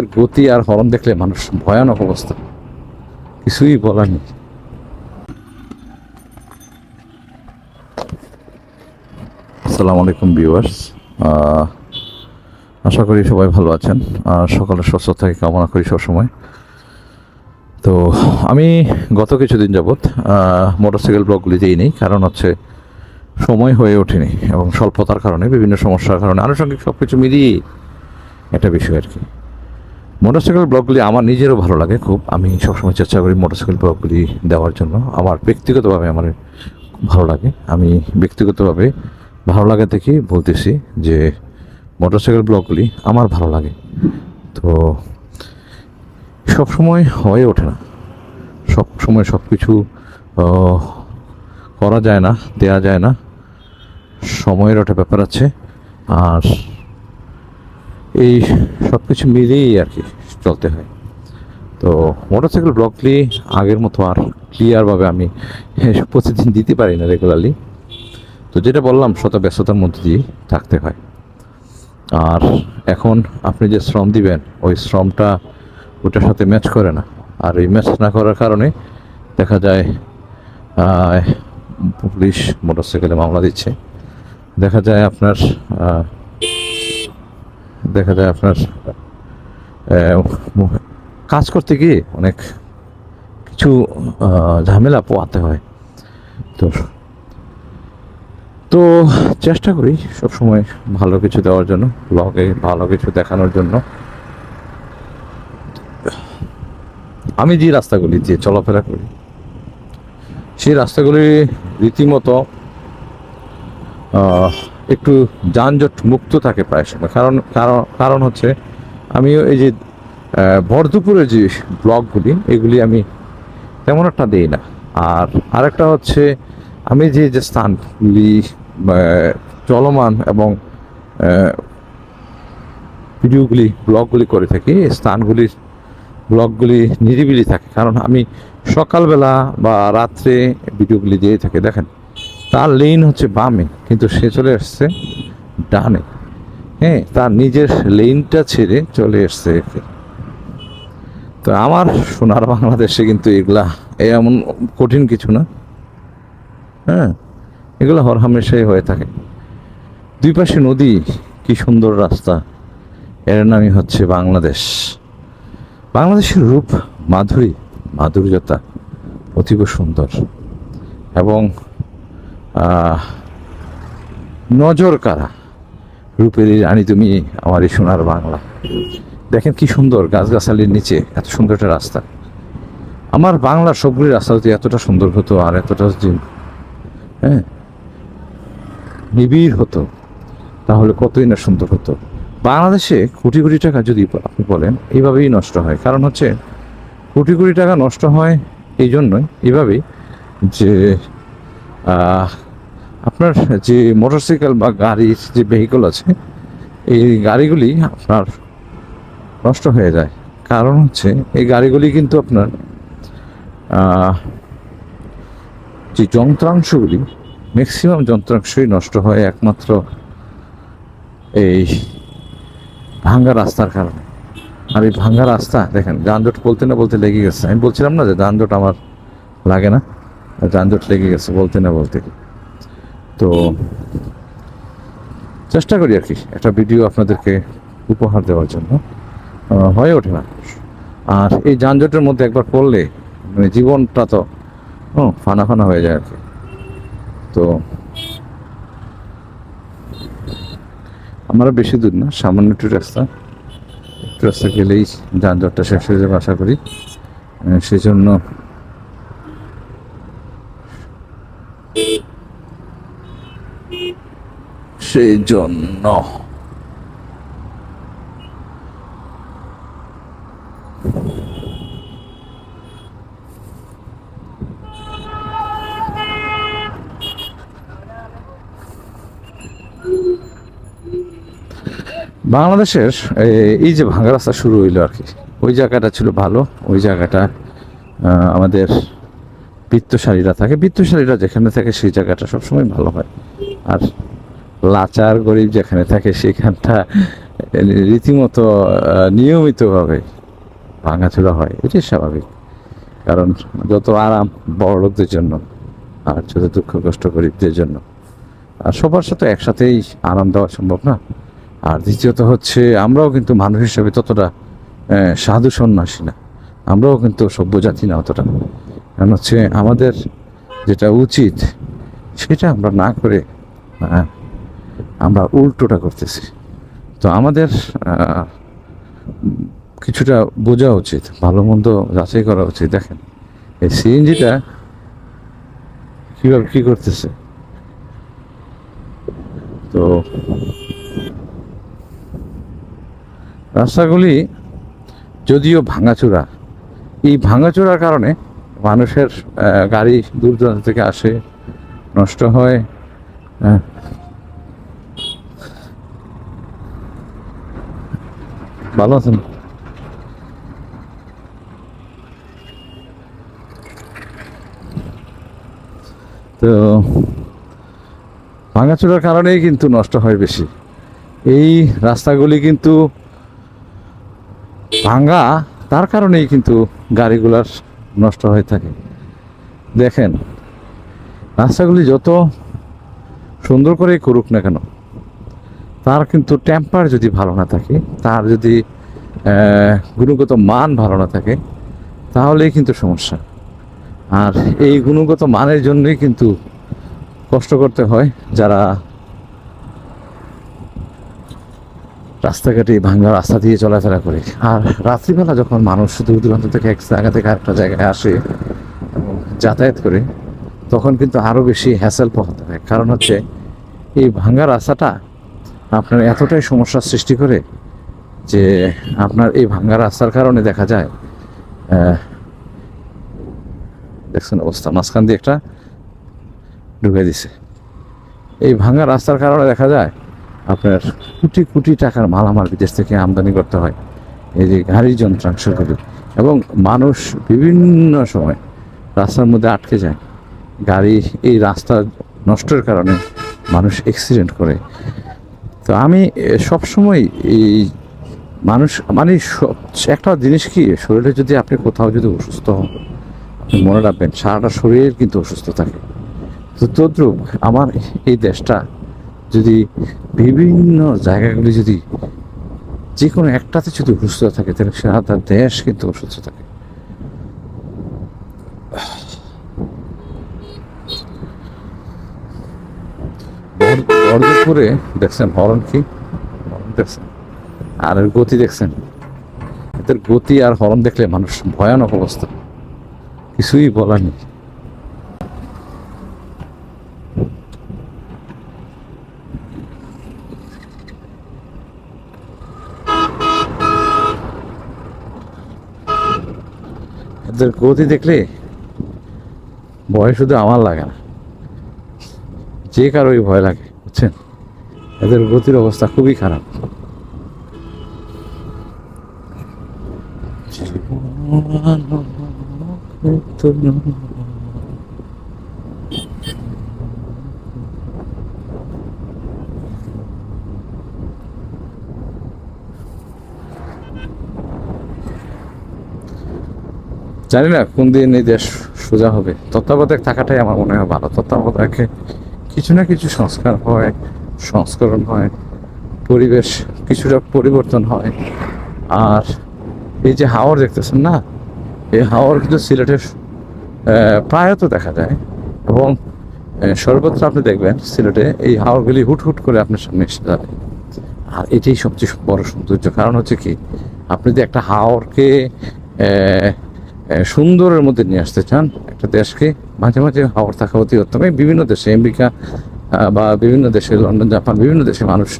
এদের গতি আর হরণ দেখলে মানুষ ভয়ানক অবস্থা। কিছুই বলার নেই। আসসালামু আলাইকুম ভিউয়ার্স আশা করি সবাই ভালো আছেন। আর সকালের সুস্থতাকে কামনা করি সবসময়। তো, আমি গত কিছুদিন যাবৎ মোটরসাইকেল ব্লগগুলি দিইনি কারণ হচ্ছে সময় হয়ে ওঠেনি এবং স্বল্পতার কারণে, বিভিন্ন সমস্যার কারণে, আনুষঙ্গিক সব কিছু মিলিয়ে একটা বিষয় আর কি। মোটরসাইকেল ব্লগগুলি আমার নিজেরও ভালো লাগে খুব। আমি সবসময় চেষ্টা করি মোটরসাইকেল ব্লগগুলি দেওয়ার জন্য। আমার ব্যক্তিগতভাবে আমার ভালো লাগে। আমি ব্যক্তিগতভাবে ভালো লাগা দেখেই বলতেছি যে মোটরসাইকেল ব্লগগুলি আমার ভালো লাগে। তো সব সময় হয়ে ওঠে না। সব সময় সব কিছু করা যায় না, দেয়া যায় না। সময়ের একটা ব্যাপার আছে। আর এই সব কিছু মিলিয়েই আর কি চলতে হয়। তো মোটরসাইকেল ব্লগলি আগের মতো আর ক্লিয়ারভাবে আমি প্রতিদিন দিতে পারি না রেগুলারলি তো যেটা বললাম শত ব্যস্ততার মধ্যে দিয়ে থাকতে হয়। আর এখন আপনি যে শ্রম দিবেন, ওই শ্রমটা ওটার সাথে ম্যাচ করে না। আর এই ম্যাচ না করার কারণে দেখা যায় পুলিশ মোটরসাইকেলে মামলা দিচ্ছে। দেখা যায় আপনার দেখা যায় আপনার কাজ করতে গিয়ে অনেক কিছু ঝামেলা পোয়াতে হয়। তো তো চেষ্টা করি সবসময় ভালো কিছু দেওয়ার জন্য ব্লগে ভালো কিছু দেখানোর জন্য। আমি যে রাস্তাগুলি দিয়ে চলাফেরা করি, সেই রাস্তাগুলি রীতিমতো একটু যানজট মুক্ত থাকে প্রায় সময়। কারণ কারণ কারণ হচ্ছে আমিও এই যে ভর যে ব্লগগুলি এগুলি আমি তেমন একটা দিই না। আর আরেকটা হচ্ছে আমি যে যে স্থানগুলি চলমান এবং ভিডিওগুলি ব্লগগুলি করে থাকি স্থানগুলির ব্লগগুলি নিরিবিলি থাকে। কারণ আমি সকালবেলা বা রাত্রে ভিডিওগুলি দিয়ে থাকি। দেখেন তার লেন হচ্ছে বামে, কিন্তু সে চলে আসছে ডানে। হ্যাঁ তার নিজের লেনটা ছেড়ে চলে এসছে তো আমার সোনার বাংলাদেশে কিন্তু এগুলা এমন কঠিন কিছু না। হ্যাঁ এগুলো হরহামেশাই হয়ে থাকে। দুই পাশে নদী, কি সুন্দর রাস্তা। এর নামই হচ্ছে বাংলাদেশ। বাংলাদেশের রূপ মাধুরী, মাধুর্যতা অতীব সুন্দর। এবং নজর কারা রূপেরই রানী তুমি আমার এই সোনার বাংলা। দেখেন কি সুন্দর গাছগাছালির নিচে, এত সুন্দর একটা রাস্তা। আমার বাংলার সবগুলি রাস্তা যদি এতটা সুন্দর হতো আর এতটা হ্যাঁ নিবিড় হতো, তাহলে কতই না সুন্দর হতো। বাংলাদেশে কোটি কোটি টাকা যদি আপনি বলেন এইভাবেই নষ্ট হয়। কারণ হচ্ছে, কোটি কোটি টাকা নষ্ট হয় এই জন্যই, এভাবেই যে আপনার যে মোটরসাইকেল বা গাড়ির যে ভেহিকল আছে, এই গাড়িগুলি আপনার নষ্ট হয়ে যায়। কারণ হচ্ছে, এই গাড়িগুলি কিন্তু আপনার যে যন্ত্রাংশগুলি ম্যাক্সিমাম যন্ত্রাংশই নষ্ট হয় একমাত্র এই ভাঙ্গা রাস্তার কারণে। আর এই ভাঙ্গা রাস্তা, দেখেন, যানজট বলতে না বলতে লেগে গেছে। আমি বলছিলাম না যে যানজট আমার লাগে না। যানজট লেগে গেছে, বলতে না বলতে। তো চেষ্টা করি আর কি, একটা ভিডিও আপনাদেরকে উপহার দেওয়ার জন্য। হয়ে ওঠে না। আর এই যানজটের মধ্যে একবার পড়লে মানে জীবনটা তো ফানা ফানা হয়ে যায় আর কি। তো আমরা বেশি দূর না, সামান্য একটু রাস্তা। একটু রাস্তা গেলেই যানজটটা শেষ হয়ে যাবে, আশা করি। সেই জন্য সেই জন্য বাংলাদেশের এই যে ভাঙা রাস্তা শুরু হইল আর কি, ওই জায়গাটা ছিল ভালো, ওই জায়গাটা আমাদের বৃত্তশালীরা থাকে। বৃত্তশালীরা যেখানে থাকে, সেই জায়গাটা সবসময় ভালো হয়। আর লাচার গরিব যেখানে থাকে সেখানটা রীতিমতো নিয়মিতভাবে ভাঙাচোরা হয়। এটাই স্বাভাবিক। কারণ যত আরাম বড় লোকদের জন্য আর যত দুঃখ কষ্ট গরিবদের জন্য আর সবার সাথে একসাথেই আরাম দেওয়া সম্ভব না। আর দ্বিতীয়ত হচ্ছে আমরাও কিন্তু মানুষ হিসেবে ততটা সাধু সন্ন্যাসী না। আমরাও কিন্তু সভ্য জাতি না অতটা। কারণ হচ্ছে আমাদের যেটা উচিত সেটা আমরা না করে আহ, আমরা উল্টোটা করতেছি। তো আমাদের কিছুটা বোঝা উচিত, ভালো মন্দ যাচাই করা উচিত। দেখেন, এই সিএনজিটা কীভাবে কি করতেছে? তো রাস্তাগুলি যদিও ভাঙাচোরা, এই ভাঙাচোরার কারণে মানুষের গাড়ি দূর দূরান্ত থেকে আসে, নষ্ট হয় ভালো আছেন? তো, ভাঙাচোরার কারণেই কিন্তু নষ্ট হয় বেশি। এই রাস্তাগুলি কিন্তু ভাঙা, তার কারণেই কিন্তু গাড়িগুলার নষ্ট হয়ে থাকে। দেখেন, রাস্তাগুলি যত সুন্দর করেই করুক না কেন তার কিন্তু টেম্পার যদি ভালো না থাকে, তার যদি গুণগত মান ভালো না থাকে, তাহলেই কিন্তু সমস্যা। আর এই গুণগত মানের জন্যই কিন্তু কষ্ট করতে হয় যারা রাস্তাঘাটে ভাঙ্গা রাস্তা দিয়ে চলাফেরা করে। আর রাত্রিবেলা যখন মানুষ দূর দূরান্ত থেকে এক জায়গা থেকে আরেকটা জায়গায় আসে যাতায়াত করে, তখন কিন্তু আরও বেশি হ্যাসেল পোহাতে হয়। কারণ হচ্ছে এই ভাঙ্গা রাস্তাটা আপনার এতটাই সমস্যার সৃষ্টি করে যে আপনার এই ভাঙ্গা রাস্তার কারণে দেখা যায় দেখছেন অবস্থা, মাঝখান দিয়ে একটা ঢুকে দিছে। এই ভাঙ্গা রাস্তার কারণে দেখা যায় আপনার কোটি কোটি টাকার মালামাল বিদেশ থেকে আমদানি করতে হয়। এই যে গাড়ি যন্ত্রাংশগুলি এবং মানুষ বিভিন্ন সময় রাস্তার মধ্যে আটকে যায়। গাড়ি এই রাস্তা নষ্টের কারণে মানুষ অ্যাক্সিডেন্ট করে। তো আমি সব সময় এই মানুষ মানে একটা জিনিস কি, শরীরে যদি আপনি কোথাও যদি অসুস্থ হন, আপনি মনে রাখবেন, সারাটা শরীর কিন্তু অসুস্থ থাকে। তো তদ্রুপ আমার এই দেশটা যদি বিভিন্ন জায়গাগুলি যদি যে কোনো একটাতে যদি অসুস্থ থাকে, তাহলে সারাটা দেশ কিন্তু অসুস্থ থাকে। বর- বরদপুরে দেখছেন হরন কি? দেখছেন। আর এর গতি দেখছেন। এদের গতি আর হরন দেখলে মানুষ ভয়ানক অবস্থা। কিছুই বলার নেই। এদের গতি দেখলে ভয় শুধু আমার লাগে না। যে কারোই ভয় লাগে। বুঝছেন? এদের গতির অবস্থা খুবই খারাপ। জানি না কোন দিন এই দেশ সোজা হবে। তত্ত্বাবধায়ক থাকাটাই আমার মনে হয় ভালো। তত্ত্বাবধায়কে কিছু না কিছু সংস্কার হয়, সংস্করণ হয়, পরিবেশ কিছুটা পরিবর্তন হয়। আর এই যে হাওর দেখতেছেন না? এই হাওর কিন্তু সিলেটের প্রায়ত দেখা যায়। এবং সর্বত্র আপনি দেখবেন সিলেটে এই হাওরগুলি হুট হুট করে আপনার সামনে এসে যাবে। আর এটাই সবচেয়ে বড় সৌন্দর্য। কারণ হচ্ছে কি, আপনি যদি একটা হাওরকে সুন্দরের মধ্যে নিয়ে আসতে চান, একটা দেশকে মাঝে মাঝে হাওর থাকা অতি উত্তম। বিভিন্ন দেশে, আমেরিকা বা বিভিন্ন দেশে, লন্ডন, জাপান, বিভিন্ন দেশে মানুষ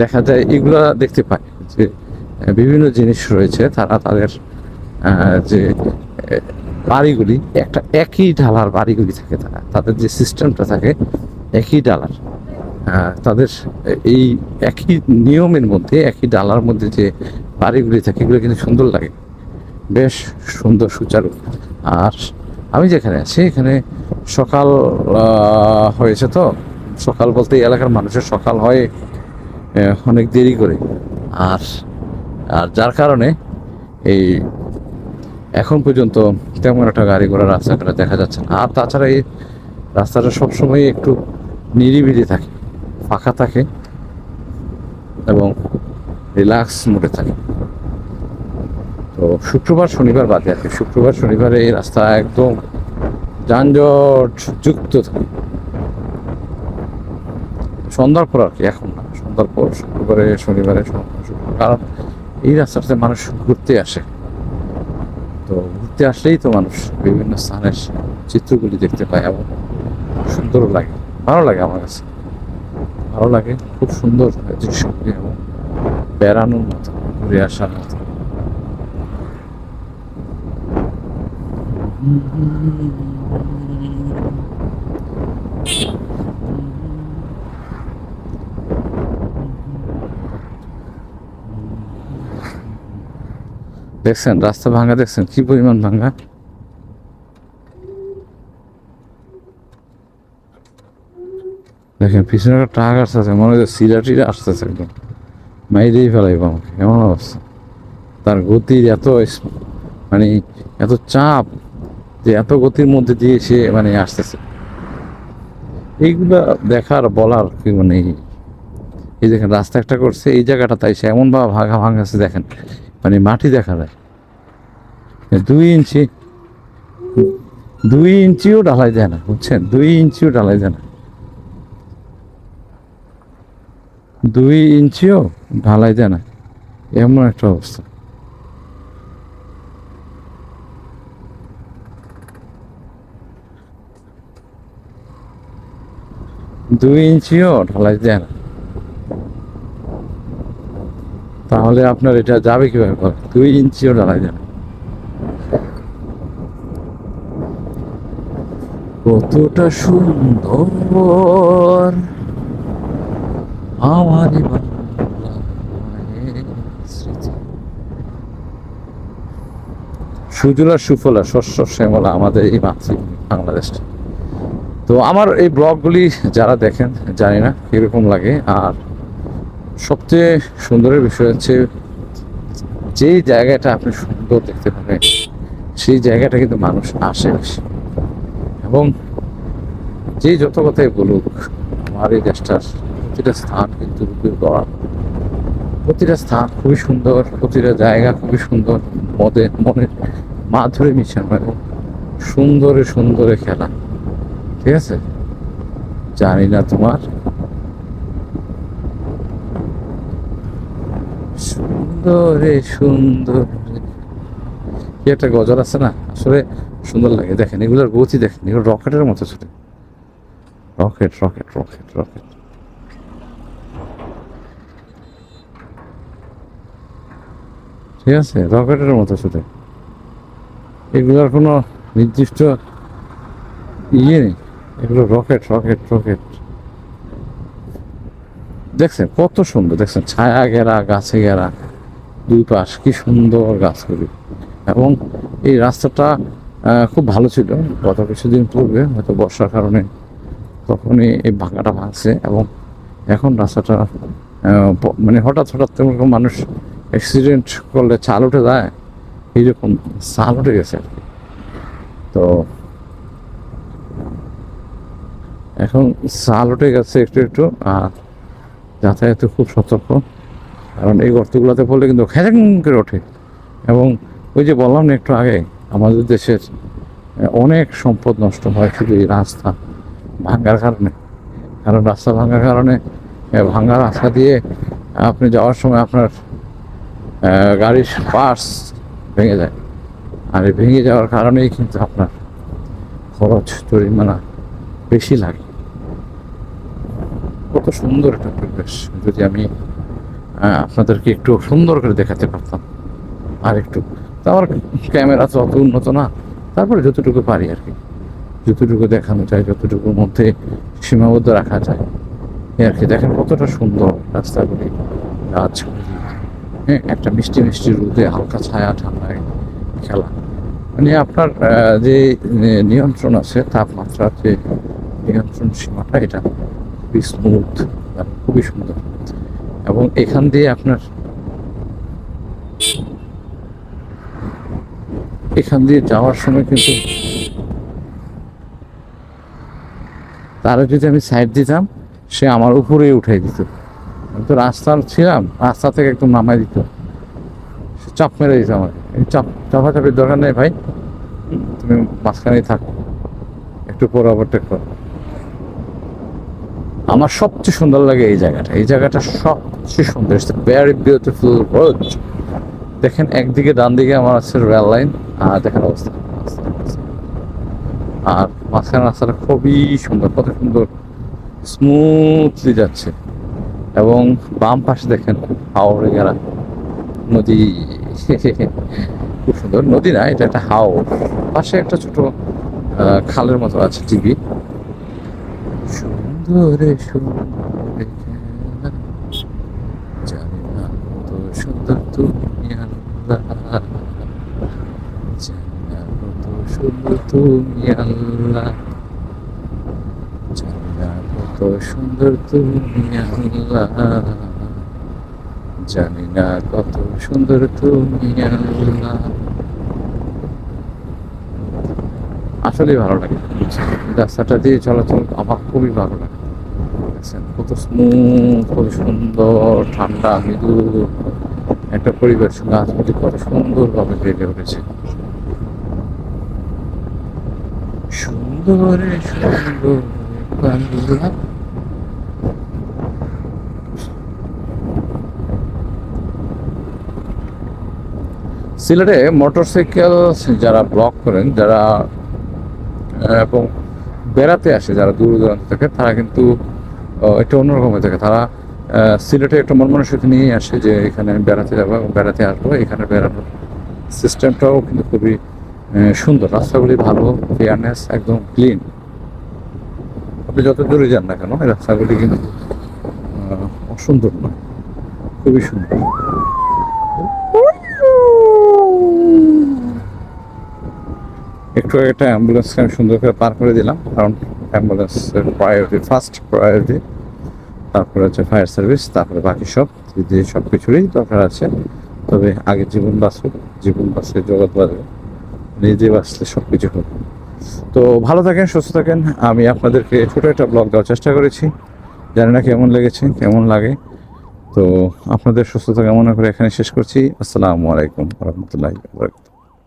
দেখা যায়, এগুলো দেখতে পায় যে বিভিন্ন জিনিস রয়েছে, তারা তাদের যে বাড়িগুলি, একটা একই ঢালার বাড়িগুলি থাকে তারা। তাদের যে সিস্টেমটা থাকে, একই ডালার তাদের এই একই নিয়মের মধ্যে, একই ডালার মধ্যে যে বাড়িগুলি থাকে, এগুলো কিন্তু সুন্দর লাগে। বেশ সুন্দর, সুচারু। আর আমি যেখানে আছি, এখানে সকাল হয়েছে তো। সকাল বলতে এই এলাকার মানুষের সকাল হয় অনেক দেরি করে। আর আর যার কারণে এই এখন পর্যন্ত তেমন একটা গাড়ি ঘোড়া রাস্তাঘাটে দেখা যাচ্ছে না। আর তাছাড়া এই রাস্তাটা সবসময় একটু নিরিবিলি থাকে, ফাঁকা থাকে এবং রিল্যাক্স মোডে থাকে। তো শুক্রবার, শনিবার বাদে আর কি। শুক্রবার, শনিবারে এই রাস্তা একদম যানজট যুক্ত থাকে। সন্ধ্যার পর আর কি, এখন না। সন্ধ্যার পর শুক্রবারে, শনিবারে কারণ এই রাস্তাটাতে মানুষ ঘুরতে আসে। তো ঘুরতে আসলেই তো মানুষ বিভিন্ন স্থানের চিত্রগুলি দেখতে পায় এবং সুন্দর লাগে। ভালো লাগে আমার কাছে। ভালো লাগে, খুব সুন্দর দৃশ্যগুলি এবং বেড়ানোর মতো, ঘুরে আসার মতো। দেখছেন, রাস্তা ভাঙা দেখছেন, কি পরিমাণ ভাঙা? দেখেন, পিছনে একটা ট্রাক আসতেছে, মনে হচ্ছে সিরাটিরা আসতেছে একদম। মাইরেই ফেলাইব আমাকে, এমন অবস্থা। তার গতির এত মানে এত চাপ। যে এত গতির মধ্যে দিয়ে সে মানে আসতেছে। এইগুলা দেখার, বলার কি মানে এই দেখেন, রাস্তা একটা করছে, এই জায়গাটা তাই সে এমন ভাবে ভাঙা ভাঙাছে, দেখেন। মানে মাটি দেখা যায়। দুই ইঞ্চি, দুই ইঞ্চিও ঢালাই দেয় না, বুঝছেন? দুই ইঞ্চিও ঢালাই দেয় না। দুই ইঞ্চিও ঢালাই দেয় না। এমন একটা অবস্থা। দুই ইঞ্চিও ঢালাই দেয় না। তাহলে আপনার এটা যাবে কীভাবে বলেন? দুই ইঞ্চিও ঢালাই দেয় না। কতটা সুন্দর আমারই সুজলা সুফলা শস্য শ্যামলা আমাদের এই মাতৃভূমি, বাংলাদেশটা। তো আমার এই ব্লগগুলি যারা দেখেন, জানি না, কীরকম লাগে। আর সবচেয়ে সুন্দরের বিষয় হচ্ছে, যেই জায়গাটা আপনি সুন্দর দেখতে পাবেন, সেই জায়গাটা কিন্তু মানুষ আসে বেশি। এবং যে যত কথাই বলুক, আমার এই দেশটার প্রতিটা স্থান কিন্তু রূপের গড়া প্রতিটা স্থান খুবই সুন্দর, প্রতিটা জায়গা খুবই সুন্দর, মদে মনের মাধুরী মিশানো এবং সুন্দরে সুন্দরে খেলা। ঠিক আছে? জানি না তোমার। সুন্দরে সুন্দর কি একটা গজল আছে না? আসলে সুন্দর লাগে। দেখেন, এগুলোর গতি দেখেন, এগুলো রকেটের মতো ছোট। Rocket rocket rocket rocket. ঠিক আছে? রকেটের মতো ছোট। এগুলোর কোনো নির্দিষ্ট ইয়ে নেই। এগুলো রকেট রকেট রকেট দেখছেন কত সুন্দর, দেখছেন ছায়া ঘেরা, গাছে ঘেরা, দুই পাশ, কি সুন্দর গাছগুলি। এবং এই রাস্তাটা খুব ভালো ছিল। গত কিছুদিন পূর্বে হয়তো বর্ষার কারণে তখনই এই ভাঙাটা ভাঙছে এবং এখন রাস্তাটা মানে হঠাৎ হঠাৎ তেমন মানুষ অ্যাক্সিডেন্ট করলে চাল উঠে যায়, এইরকম চাল উঠে গেছে আর কি। তো এখন চাল উঠে গেছে একটু একটু আর যাতায়াতে খুব সতর্ক। কারণ এই গর্তগুলোতে পড়লে কিন্তু খেঁচাং করে ওঠে। এবং ওই যে বললাম না একটু আগে আমাদের দেশের অনেক সম্পদ নষ্ট হয় শুধু এই রাস্তা ভাঙ্গার কারণে। কারণ রাস্তা ভাঙার কারণে আহ, ভাঙা রাস্তা দিয়ে আপনি যাওয়ার সময় আপনার গাড়ির পার্স ভেঙে যায়। আর ভেঙে যাওয়ার কারণেই কিন্তু আপনার খরচ জরিমানা বেশি লাগে। কত সুন্দর একটা পরিবেশ। যদি আমি আপনাদেরকে একটু সুন্দর করে দেখাতে পারতাম। আর একটু, তো আমার ক্যামেরা তো অত উন্নত না। তারপরে যতটুকু পারি আর কি। যতটুকু দেখানো যায়, যতটুকুর মধ্যে সীমাবদ্ধ রাখা যায়। আর কি, দেখেন কতটা সুন্দর রাস্তাগুলি, গাছগুলি। হ্যাঁ একটা মিষ্টি মিষ্টি রোদে হালকা ছায়া ঠান্ডায় খেলা। মানে আপনার যে নিয়ন্ত্রণ আছে, তাপমাত্রার যে নিয়ন্ত্রণ সীমাটা, এটা খুবই স্মুথ খুবই সুন্দর। এবং এখান দিয়ে আপনার এখান দিয়ে যাওয়ার সময় কিন্তু তারা যদি আমি সাইড দিতাম সে আমার উপরে উঠাই দিত। আমি তো রাস্তা ছিলাম, রাস্তা থেকে একদম নামাই দিত। সে চাপ মেরে দিত আমার চাপ, চাপাচাপির দরকার নেই ভাই। তুমি মাঝখানেই থাকো। একটু পর ওভারটেক করো। আমার সবচেয়ে সুন্দর লাগে এই জায়গাটা। এই জায়গাটা সবচেয়ে সুন্দর। ভেরি বিউটিফুল রোড দেখেন, একদিকে ডান দিকে আমার আছে রেল লাইন আর দেখেন অবস্থা। আর মাঝখানে রাস্তাটা খুবই সুন্দর, কত সুন্দর। স্মুথলি যাচ্ছে। এবং বাম পাশে দেখেন হাওড়ে গেরা নদী। খুব সুন্দর। নদী না, এটা একটা হাওড় পাশে একটা ছোট খালের মতো আছে টিভি। সুন্দরে সুন্দরে জানি না কত সুন্দর তুমি আল্লাহ। জানি না কত সুন্দর তুমি আল্লাহ। জানি না কত সুন্দর তুমি আল্লাহ। জানি না কত সুন্দর তুমি আল্লাহ। আসলেই ভালো লাগে। রাস্তাটা দিয়ে চলাচল আমার খুবই ভালো লাগে। কত স্মুথ কত সুন্দর, ঠান্ডা, মৃদু। একটা পরিবেশ, গাছগুলি কত সুন্দরভাবে বেড়ে উঠেছে। সুন্দরে সিলেটে মোটরসাইকেল যারা ব্লক করেন, যারা এবং বেড়াতে আসে যারা দূর দূরান্ত থেকে, তারা কিন্তু একটা অন্যরকম হয়ে থাকে। তারা সিলেটে একটা মন মানসিকতা নিয়ে আসে যে এখানে আমি বেড়াতে যাব এবং বেড়াতে আসব। এখানে বেড়ানোর সিস্টেমটাও কিন্তু খুবই সুন্দর। রাস্তাগুলি ভালো ফেয়ারনেস একদম ক্লিন আপনি যত দূরে যান না কেন, এই রাস্তাগুলি কিন্তু অসুন্দর নয়, খুবই সুন্দর। একটু একটা অ্যাম্বুলেন্সকে আমি সুন্দর করে পার করে দিলাম। কারণ অ্যাম্বুলেন্সের প্রায়োরিটি ফার্স্ট প্রায়োরিটি তারপরে হচ্ছে ফায়ার সার্ভিস তারপরে বাকি সব যে সব কিছুরই দরকার আছে। তবে আগে জীবন বাঁচুক, জীবন বাঁচলে জগৎ বাঁচবে, নিজে বাঁচলে সব কিছু হবে। তো ভালো থাকেন, সুস্থ থাকেন। আমি আপনাদেরকে ছোটো একটা ব্লগ দেওয়ার চেষ্টা করেছি। জানি না কেমন লেগেছে, কেমন লাগে। তো আপনাদের সুস্থতা কামনা করে এখানে শেষ করছি। আসসালামু আলাইকুম রহমতুল্লাহ